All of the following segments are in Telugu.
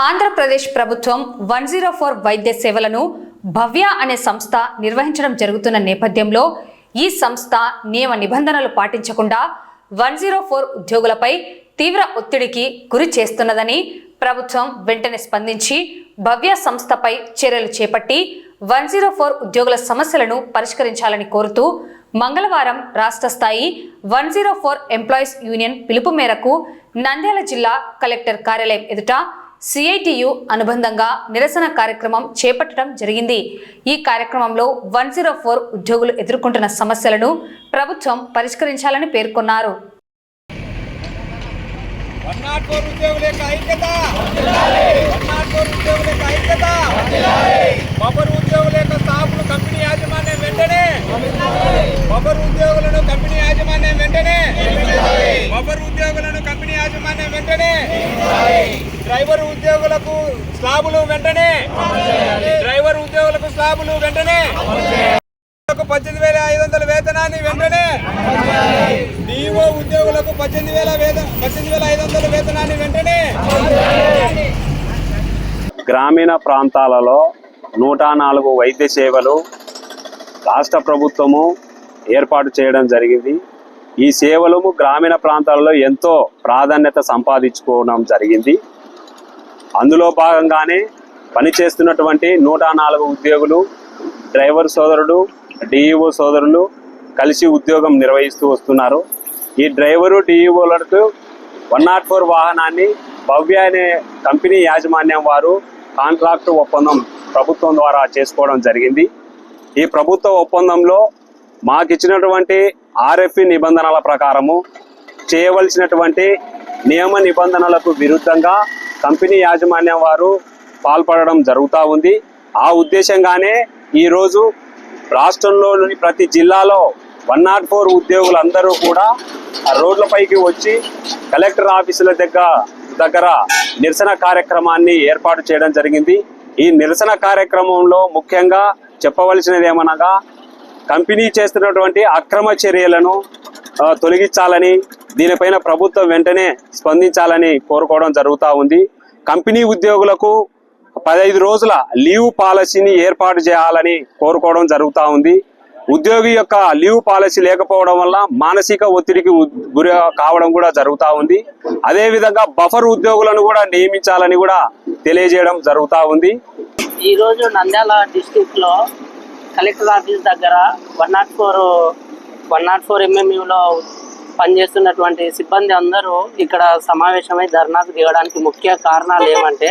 ఆంధ్రప్రదేశ్ ప్రభుత్వం వన్ జీరో ఫోర్ వైద్య సేవలను భవ్య అనే సంస్థ నిర్వహించడం జరుగుతున్న నేపథ్యంలో ఈ సంస్థ నియమ నిబంధనలు పాటించకుండా వన్ జీరో ఫోర్ ఉద్యోగులపై తీవ్ర ఒత్తిడికి గురి చేస్తున్నదని ప్రభుత్వం వెంటనే స్పందించి భవ్య సంస్థపై చర్యలు చేపట్టి వన్ జీరో ఫోర్ ఉద్యోగుల సమస్యలను పరిష్కరించాలని కోరుతూ మంగళవారం రాష్ట్ర స్థాయి one zero four employees union పిలుపు మేరకు నంద్యాల జిల్లా కలెక్టర్ కార్యాలయం ఎదుట సిఐటియు అనుబంధంగా నిరసన కార్యక్రమం చేపట్టడం జరిగింది. ఈ కార్యక్రమంలో వన్ జీరో ఫోర్ ఉద్యోగులు ఎదుర్కొంటున్న సమస్యలను ప్రభుత్వం పరిష్కరించాలని పేర్కొన్నారు. వన్ నాట్ ఫోర్ ఉద్యోగుల యొక్క ఐక్యత వన్ నాట్ ఫోర్ ఉద్యోగుల యొక్క ఐక్యత బొబ్బరు ఉద్యోగుల యొక్క స్టాఫ్ను కంపెనీ యాజమాన్యం వెంటనే బొబ్బరు ఉద్యోగులను కంపెనీ యాజమాన్యం వెంటనే బొబ్బరు ఉద్యోగులను కంపెనీ యాజమాన్యం వెంటనే డ్రైవర్ ఉద్యోగులకు స్లాబులు వెంటనే డ్రైవర్ ఉద్యోగులకు స్లాబులు వెంటనే పద్దెనిమిది వేల ఐదు వందల వేతనాన్ని వెంటనే డిఓ ఉద్యోగులకు పద్దెనిమిది వేల వేత పద్దెనిమిది వేల ఐదు వందల వేతనాన్ని వెంటనే గ్రామీణ ప్రాంతాలలో నూట నాలుగు వైద్య సేవలు రాష్ట్ర ప్రభుత్వము ఏర్పాటు చేయడం జరిగింది. ఈ సేవలు గ్రామీణ ప్రాంతాలలో ఎంతో ప్రాధాన్యత సంపాదించుకోవడం జరిగింది. అందులో భాగంగానే పనిచేస్తున్నటువంటి నూట నాలుగు ఉద్యోగులు డ్రైవర్ సోదరుడు డిఈఓ సోదరులు కలిసి ఉద్యోగం నిర్వహిస్తూ వస్తున్నారు. ఈ డ్రైవరు డిఈఓలకు వన్ నాట్ ఫోర్ వాహనాన్ని భవ్య అనే కంపెనీ యాజమాన్యం వారు కాంట్రాక్ట్ ఒప్పందం ప్రభుత్వం ద్వారా చేసుకోవడం జరిగింది. ఈ ప్రభుత్వ ఒప్పందంలో మాకు ఇచ్చినటువంటి ఆర్ఎఫ్ఈ నిబంధనల ప్రకారము చేయవలసినటువంటి నియమ నిబంధనలకు విరుద్ధంగా కంపెనీ యాజమాన్యం వారు పాల్పడడం జరుగుతూ ఉంది. ఆ ఉద్దేశంగానే ఈరోజు రాష్ట్రంలోని ప్రతి జిల్లాలో వన్ నాట్ ఫోర్ ఉద్యోగులందరూ కూడా రోడ్లపైకి వచ్చి కలెక్టర్ ఆఫీసుల దగ్గర దగ్గర నిరసన కార్యక్రమాన్ని ఏర్పాటు చేయడం జరిగింది. ఈ నిరసన కార్యక్రమంలో ముఖ్యంగా చెప్పవలసినది ఏమనగా కంపెనీ చేస్తున్నటువంటి అక్రమ చర్యలను తొలగించాలని దీనిపైన ప్రభుత్వం వెంటనే స్పందించాలని కోరుకోవడం జరుగుతూ ఉంది. కంపెనీ ఉద్యోగులకు పదహైదు రోజుల లీవ్ పాలసీని ఏర్పాటు చేయాలని కోరుకోవడం జరుగుతూ ఉంది. ఉద్యోగి యొక్క లీవ్ పాలసీ లేకపోవడం వల్ల మానసిక ఒత్తిడికి గురి కావడం కూడా జరుగుతూ ఉంది. అదేవిధంగా బఫర్ ఉద్యోగులను కూడా నియమించాలని కూడా తెలియజేయడం జరుగుతూ ఉంది. ఈ నంద్యాల డిస్టిక్లో కలెక్టర్ ఆఫీస్ దగ్గర one nought four one nought four ఎంఎంయూలో పనిచేస్తున్నటువంటి సిబ్బంది అందరూ ఇక్కడ సమావేశమై ధర్నాకు దిగడానికి ముఖ్య కారణాలు ఏమంటే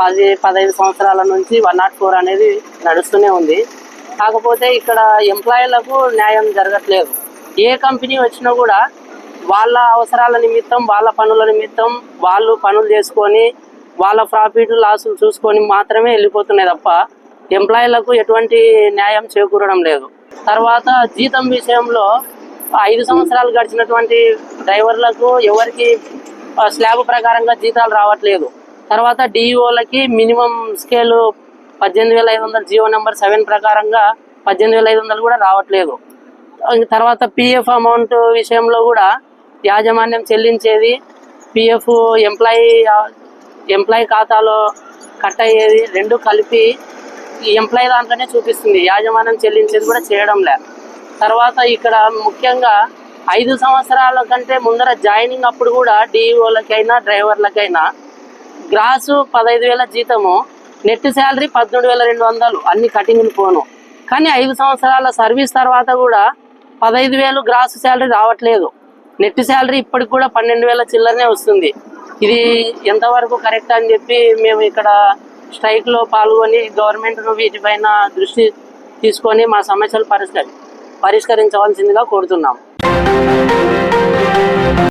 పది పదహైదు సంవత్సరాల నుంచి వన్ నాట్ ఫోర్ అనేది నడుస్తూనే ఉంది. కాకపోతే ఇక్కడ ఎంప్లాయీలకు న్యాయం జరగట్లేదు. ఏ కంపెనీ వచ్చినా కూడా వాళ్ళ అవసరాల నిమిత్తం వాళ్ళ పనుల నిమిత్తం వాళ్ళు పనులు చేసుకొని వాళ్ళ ప్రాఫిట్ లాసులు చూసుకొని మాత్రమే వెళ్ళిపోతున్నాయి తప్ప ఎంప్లాయీలకు ఎటువంటి న్యాయం చేకూరడం లేదు. తర్వాత జీతం విషయంలో ఐదు సంవత్సరాలు గడిచినటువంటి డ్రైవర్లకు ఎవరికి స్లాబ్ ప్రకారంగా జీతాలు రావట్లేదు. తర్వాత డిఈఓలకి మినిమం స్కేలు పద్దెనిమిది వేల ఐదు వందల జియో నెంబర్ సెవెన్ ప్రకారంగా పద్దెనిమిది వేల ఐదు వందలు కూడా రావట్లేదు. తర్వాత పిఎఫ్ అమౌంట్ విషయంలో కూడా యాజమాన్యం చెల్లించేది పిఎఫ్ ఎంప్లాయీ ఎంప్లాయీ ఖాతాలో కట్ అయ్యేది రెండు కలిపి ఎంప్లాయీ దాంట్లోనే చూపిస్తుంది. యాజమాన్యం చెల్లించేది కూడా చేయడం లే తర్వాత ఇక్కడ ముఖ్యంగా ఐదు సంవత్సరాల కంటే ముందర జాయినింగ్ అప్పుడు కూడా డిఈఓలకైనా డ్రైవర్లకైనా గ్రాసు పదహైదు వేల జీతము నెట్ శాలరీ పద్మూడు వేల రెండు వందలు. అన్ని కటింగ్లు పోను. కానీ ఐదు సంవత్సరాల సర్వీస్ తర్వాత కూడా పదహైదు వేలు గ్రాస్ శాలరీ రావట్లేదు. నెట్ శాలరీ ఇప్పటికి కూడా పన్నెండు వేల చిల్లరనే వస్తుంది. ఇది ఎంతవరకు కరెక్ట్ అని చెప్పి మేము ఇక్కడ స్ట్రైక్లో పాల్గొని గవర్నమెంట్ను వీటిపైన దృష్టి తీసుకొని మా సమస్యలు పరిష్కరి పరిష్కరించవలసిందిగా కోరుతున్నాం.